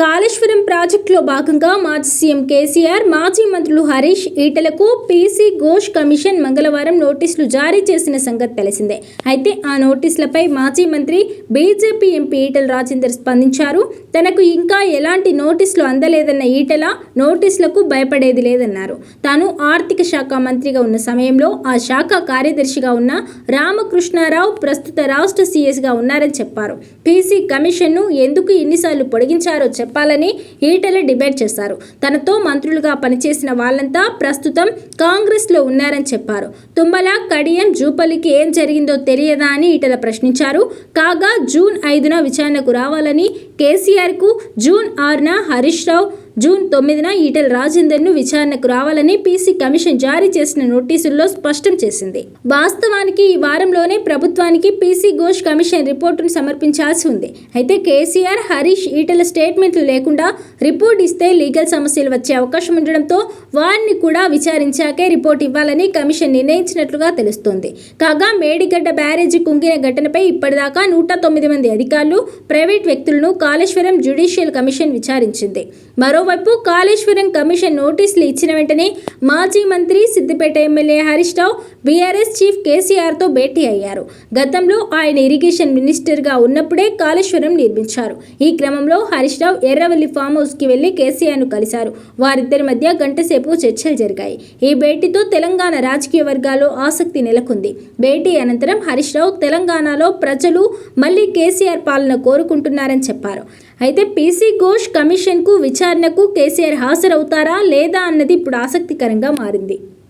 కాళేశ్వరం ప్రాజెక్టులో భాగంగా మాజీ సీఎం కేసీఆర్ మాజీ మంత్రులు హరీష్ ఈటలకు పీసీ ఘోష్ కమిషన్ మంగళవారం నోటీసులు జారీ చేసిన సంగతి తెలిసిందే. అయితే ఆ నోటీసులపై మాజీ మంత్రి బీజేపీ ఎంపీ ఈటల రాజేందర్ స్పందించారు. తనకు ఇంకా ఎలాంటి నోటీసులు అందలేదన్న ఈటల నోటీసులకు భయపడేది లేదన్నారు. తాను ఆర్థిక శాఖ మంత్రిగా ఉన్న సమయంలో ఆ శాఖ కార్యదర్శిగా ఉన్న రామకృష్ణారావు ప్రస్తుత రాష్ట్ర సీఎస్గా ఉన్నారని చెప్పారు. పీసీ కమిషన్ను ఎందుకు ఎన్నిసార్లు పొడిగించారో చెప్పాలని ఈటల డిబేట్ చేశారు. తనతో మంత్రులుగా పనిచేసిన వాళ్ళంతా ప్రస్తుతం కాంగ్రెస్లో ఉన్నారని చెప్పారు. తుమ్మల కడియం జూపల్లికి ఏం జరిగిందో తెలియదా అని ఈటల ప్రశ్నించారు. కాగా జూన్ ఐదున విచారణకు రావాలని కేసీఆర్కు జూన్ ఆరున హరీష్ రావు జూన్ తొమ్మిదిన ఈటెల రాజేందర్ను విచారణకు రావాలని పీసీ కమిషన్ జారీ చేసిన నోటీసుల్లో స్పష్టం చేసింది. వాస్తవానికి ఈ వారంలోనే ప్రభుత్వానికి పీసీ ఘోష్ కమిషన్ రిపోర్టును సమర్పించాల్సి ఉంది. అయితే కేసీఆర్ హరీష్ ఈటెల స్టేట్మెంట్లు లేకుండా రిపోర్ట్ ఇస్తే లీగల్ సమస్యలు వచ్చే అవకాశం ఉండడంతో వారిని కూడా విచారించాకే రిపోర్ట్ ఇవ్వాలని కమిషన్ నిర్ణయించినట్లుగా తెలుస్తోంది. కాగా మేడిగడ్డ బ్యారేజీ కుంగిన ఘటనపై ఇప్పటిదాకా నూట తొమ్మిది మంది అధికారులు ప్రైవేట్ వ్యక్తులను కాళేశ్వరం జ్యుడిషియల్ కమిషన్ విచారించింది. మరో మరోవైపు కాళేశ్వరం కమిషన్ నోటీసులు ఇచ్చిన వెంటనే మాజీ మంత్రి Siddipet MLA Harish Rao BRS chief కేసీఆర్తో భేటీ అయ్యారు. గతంలో ఆయన ఇరిగేషన్ మినిస్టర్గా ఉన్నప్పుడే కాళేశ్వరం నిర్మించారు. ఈ క్రమంలో హరీష్ రావు ఎర్రవల్లి ఫామ్ హౌస్కి వెళ్ళి కేసీఆర్ను కలిశారు. వారిద్దరి మధ్య గంటసేపు చర్చలు జరిగాయి. ఈ భేటీతో తెలంగాణ రాజకీయ వర్గాల్లో ఆసక్తి నెలకొంది. భేటీ అనంతరం హరీష్ రావు తెలంగాణలో ప్రజలు మళ్ళీ కేసీఆర్ పాలన కోరుకుంటున్నారని చెప్పారు. అయితే పీసీ ఘోష్ కమిషన్కు విచారణ విచారణకు కేసీఆర్ హాజరవుతారా లేదా అన్నది ఇప్పుడు ఆసక్తికరంగా మారింది.